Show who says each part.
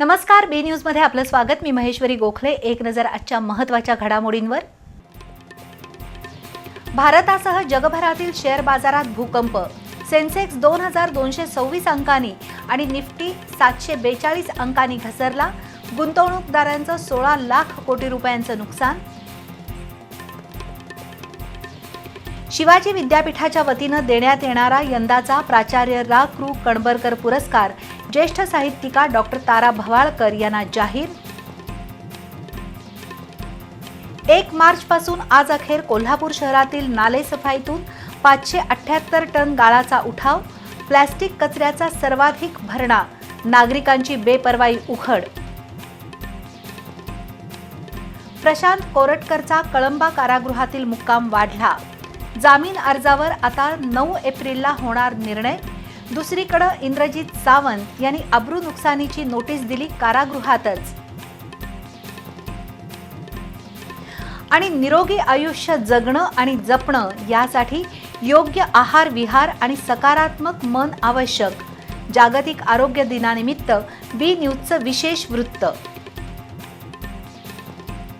Speaker 1: नमस्कार बी न्यूजमध्ये आपलं स्वागत. मी महेश्वरी गोखले. एक नजर आजच्या महत्त्वाच्या घडामोडींवर. भारतासह जगभरातील शेअर बाजारात भूकंप. सेन्सेक्स दोन हजार दोनशे सव्वीस अंकांनी आणि निफ्टी सातशे बेचाळीस अंकांनी घसरला. गुंतवणूकदारांचं सोळा लाख कोटी रुपयांचं नुकसान. शिवाजी विद्यापीठाच्या वतीनं देण्यात येणारा यंदाचा प्राचार्य रा. कृ. कणबरकर पुरस्कार ज्येष्ठ साहित्यिका डॉक्टर तारा भवाळकर यांना जाहीर. एक मार्च पासून आज अखेर कोल्हापूर शहरातील नालेसफाईतून पाचशे अठ्याहत्तर टन गाळाचा उठाव प्लॅस्टिक कचऱ्याचा सर्वाधिक भरणा नागरिकांची बेपर्वाई उघड प्रशांत कोरटकरचा कळंबा कारागृहातील मुक्काम वाढला. जामीन अर्जावर आता नऊ एप्रिलला होणार निर्णय. दुसरीकडं इंद्रजित सावंत यांनी अब्रू नुकसानीची नोटीस दिली कारागृहातच. आणि निरोगी आयुष्य जगणं आणि जपणं यासाठी योग्य आहार विहार आणि सकारात्मक मन आवश्यक. जागतिक आरोग्य दिनानिमित्त बी न्यूजचं विशेष वृत्त.